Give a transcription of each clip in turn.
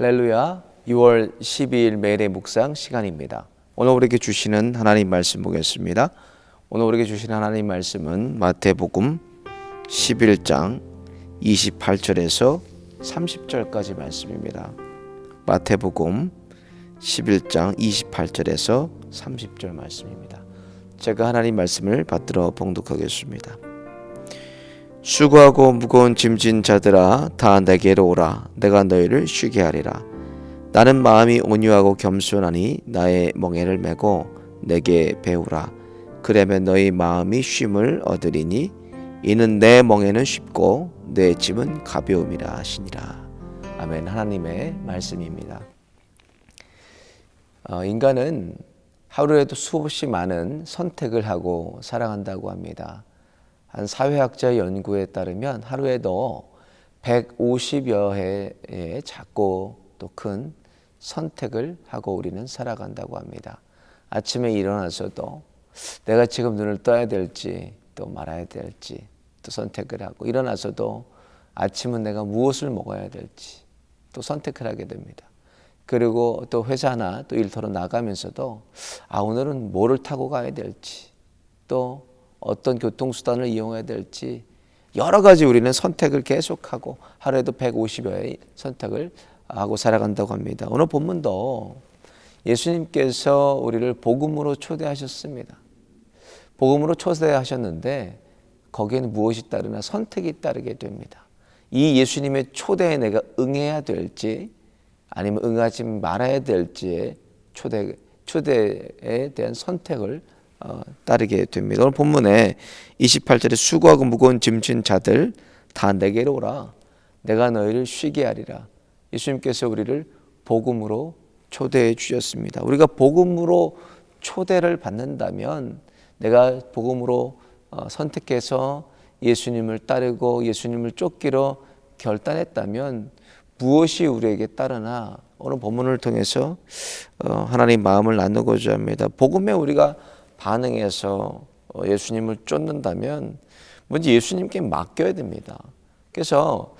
할렐루야. 6월 12일 매일의 묵상 시간입니다. 오늘 우리에게 주시는 하나님 말씀 보겠습니다. 오늘 우리에게 주시는 하나님 말씀은 마태복음 11장 28절에서 30절까지 말씀입니다. 마태복음 11장 28절에서 30절 말씀입니다. 제가 하나님 말씀을 받들어 봉독하겠습니다. 수고하고 무거운 짐진 자들아 다 내게로 오라. 내가 너희를 쉬게 하리라. 나는 마음이 온유하고 겸손하니 나의 멍에를 메고 내게 배우라. 그러면 너희 마음이 쉼을 얻으리니 이는 내 멍에는 쉽고 내 짐은 가벼움이라 하시니라. 아멘. 하나님의 말씀입니다. 어, 인간은 하루에도 수없이 많은 선택을 하고 살아간다고 합니다 한 사회학자 연구에 따르면 하루에도 150여 회의 작고 또 큰 선택을 하고 우리는 살아간다고 합니다. 아침에 일어나서도 내가 지금 눈을 떠야 될지 또 말아야 될지 또 선택을 하고 일어나서도 아침은 내가 무엇을 먹어야 될지 또 선택을 하게 됩니다. 그리고 또 회사나 또 일터로 나가면서도 아 오늘은 뭐를 타고 가야 될지 또 어떤 교통수단을 이용해야 될지 여러 가지 우리는 선택을 계속하고 하루에도 150여의 선택을 하고 살아간다고 합니다. 오늘 본문도 예수님께서 우리를 복음으로 초대하셨습니다. 복음으로 초대하셨는데 거기에는 무엇이 따르나 선택이 따르게 됩니다. 이 예수님의 초대에 내가 응해야 될지 아니면 응하지 말아야 될지의 초대 초대에 대한 선택을 어, 따르게 됩니다. 오늘 본문에 28절에 수고하고 무거운 짐진 자들 다 내게로 오라. 내가 너희를 쉬게 하리라. 예수님께서 우리를 복음으로 초대해 주셨습니다. 우리가 복음으로 초대를 받는다면 내가 복음으로 어, 선택해서 예수님을 따르고 예수님을 쫓기로 결단했다면 무엇이 우리에게 따르나 오늘 본문을 통해서 어, 하나님 마음을 나누고자 합니다. 복음에 우리가 반응해서 어, 예수님을 쫓는다면 먼저 예수님께 맡겨야 됩니다. 그래서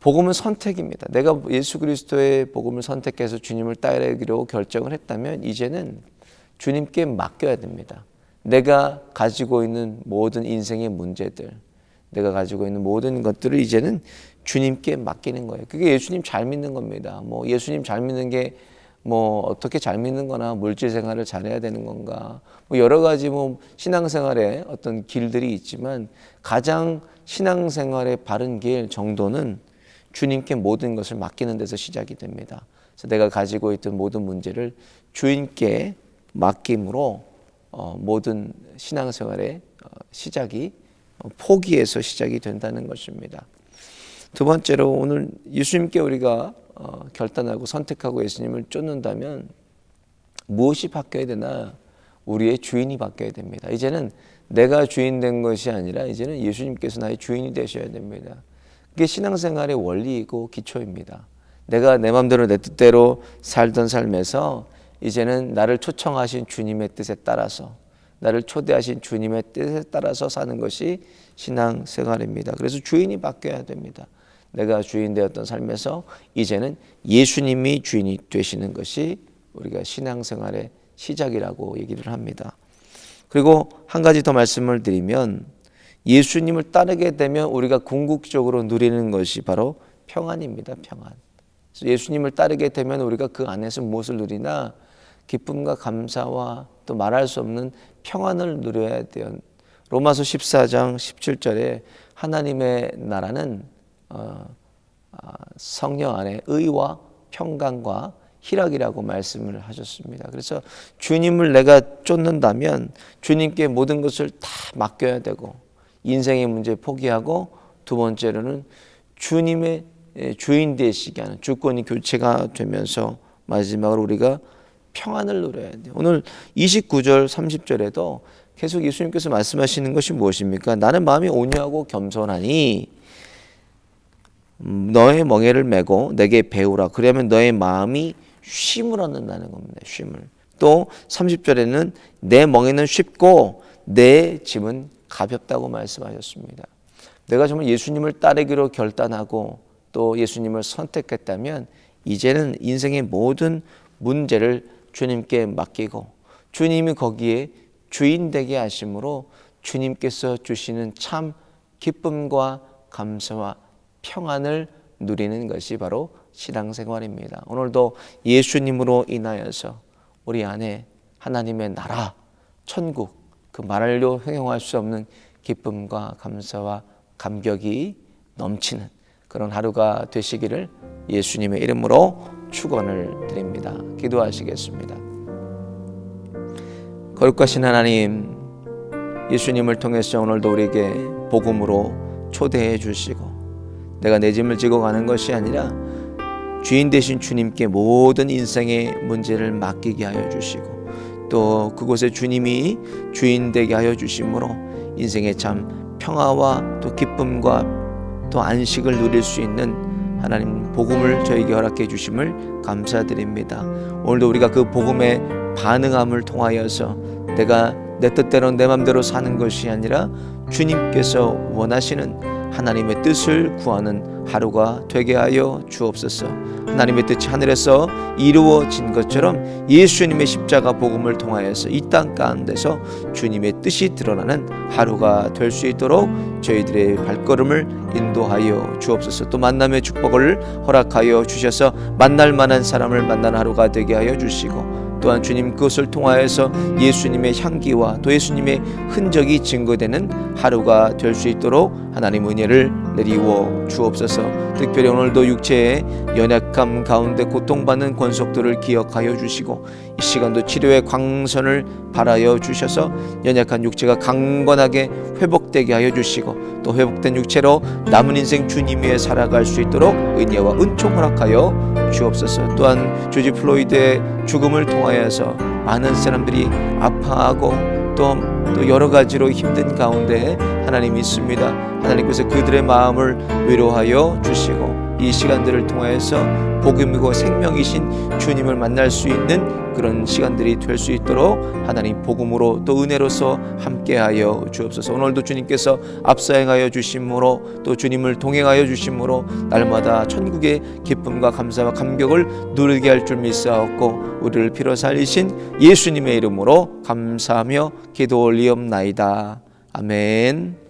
복음은 선택입니다. 내가 예수 그리스도의 복음을 선택해서 주님을 따르기로 결정을 했다면 이제는 주님께 맡겨야 됩니다. 내가 가지고 있는 모든 인생의 문제들, 내가 가지고 있는 모든 것들을 이제는 주님께 맡기는 거예요. 그게 예수님 잘 믿는 겁니다. 뭐 예수님 잘 믿는 게 뭐 어떻게 잘 믿는 거나 물질 생활을 잘해야 되는 건가 뭐 여러 가지 뭐 신앙생활에 어떤 길들이 있지만 가장 신앙생활의 바른 길 정도는 주님께 모든 것을 맡기는 데서 시작이 됩니다. 그래서 내가 가지고 있던 모든 문제를 주인께 맡김으로 어, 모든 신앙생활의 어, 시작이 어, 포기에서 시작이 된다는 것입니다. 두 번째로 오늘 예수님께 우리가 어, 결단하고 선택하고 예수님을 쫓는다면 무엇이 바뀌어야 되나? 우리의 주인이 바뀌어야 됩니다. 이제는 내가 주인 된 것이 아니라 이제는 예수님께서 나의 주인이 되셔야 됩니다. 그게 신앙생활의 원리이고 기초입니다. 내가 내 마음대로 내 뜻대로 살던 삶에서 이제는 나를 초청하신 주님의 뜻에 따라서 나를 초대하신 주님의 뜻에 따라서 사는 것이 신앙생활입니다. 그래서 주인이 바뀌어야 됩니다. 내가 주인 되었던 삶에서 이제는 예수님이 주인이 되시는 것이 우리가 신앙생활의 시작이라고 얘기를 합니다. 그리고 한 가지 더 말씀을 드리면 예수님을 따르게 되면 우리가 궁극적으로 누리는 것이 바로 평안입니다. 평안. 예수님을 따르게 되면 우리가 그 안에서 무엇을 누리나 기쁨과 감사와 또 말할 수 없는 평안을 누려야 돼요. 로마서 14장 17절에 하나님의 나라는 성령 안에 의와 평강과 희락이라고 말씀을 하셨습니다. 그래서 주님을 내가 쫓는다면 주님께 모든 것을 다 맡겨야 되고 인생의 문제 포기하고 두 번째로는 주님의 주인 되시게 하는 주권이 교체가 되면서 마지막으로 우리가 평안을 누려야 돼요. 오늘 29절 30절에도 계속 예수님께서 말씀하시는 것이 무엇입니까? 나는 마음이 온유하고 겸손하니 너의 멍에를 메고 내게 배우라. 그러면 너의 마음이 쉼을 얻는다는 겁니다. 쉼을. 또 30절에는 내 멍에는 쉽고 내 짐은 가볍다고 말씀하셨습니다. 내가 정말 예수님을 따르기로 결단하고 또 예수님을 선택했다면 이제는 인생의 모든 문제를 주님께 맡기고 주님이 거기에 주인 되게 하심으로 주님께서 주시는 참 기쁨과 감사와 평안을 누리는 것이 바로 신앙생활입니다. 오늘도 예수님으로 인하여서 우리 안에 하나님의 나라, 천국, 그 말로 형용할 수 없는 기쁨과 감사와 감격이 넘치는 그런 하루가 되시기를 예수님의 이름으로 축원을 드립니다. 기도하시겠습니다. 거룩하신 하나님, 예수님을 통해서 오늘도 우리에게 복음으로 초대해 주시고 내가 내 짐을 지고 가는 것이 아니라 주인 되신 주님께 모든 인생의 문제를 맡기게 하여 주시고 또 그곳에 주님이 주인 되게 하여 주심으로 인생의 참 평화와 또 기쁨과 또 안식을 누릴 수 있는 하나님 복음을 저에게 허락해 주심을 감사드립니다. 오늘도 우리가 그 복음에 반응함을 통하여서 내가 내 뜻대로 내 맘대로 사는 것이 아니라 주님께서 원하시는 하나님의 뜻을 구하는 하루가 되게 하여 주옵소서. 하나님의 뜻이 하늘에서 이루어진 것처럼 예수님의 십자가 복음을 통하여서 이 땅 가운데서 주님의 뜻이 드러나는 하루가 될 수 있도록 저희들의 발걸음을 인도하여 주옵소서. 또 만남의 축복을 허락하여 주셔서 만날 만한 사람을 만나는 하루가 되게 하여 주시고 또한 주님 그것을 통하여서 예수님의 향기와 또 예수님의 흔적이 증거되는 하루가 될 수 있도록 하나님 은혜를 내리워 주옵소서. 특별히 오늘도 육체의 연약함 가운데 고통받는 권속들을 기억하여 주시고 이 시간도 치료의 광선을 발하여 주셔서 연약한 육체가 강건하게 회복되게 하여 주시고 또 회복된 육체로 남은 인생 주님 위에 살아갈 수 있도록 은혜와 은총 허락하여 주옵소서. 또한 조지 플로이드의 죽음을 통하여서 많은 사람들이 아파하고 또, 또 여러 가지로 힘든 가운데 하나님이 있습니다. 하나님께서 그들의 마음을 위로하여 주시고 이 시간들을 통하여서 복음이고 생명이신 주님을 만날 수 있는 그런 시간들이 될 수 있도록 하나님 복음으로 또 은혜로서 함께하여 주옵소서. 오늘도 주님께서 앞서행하여 주심으로 또 주님을 동행하여 주심으로 날마다 천국의 기쁨과 감사와 감격을 누리게 할 줄 믿사옵고 우리를 피로 살리신 예수님의 이름으로 감사하며 기도 올리옵나이다. 아멘.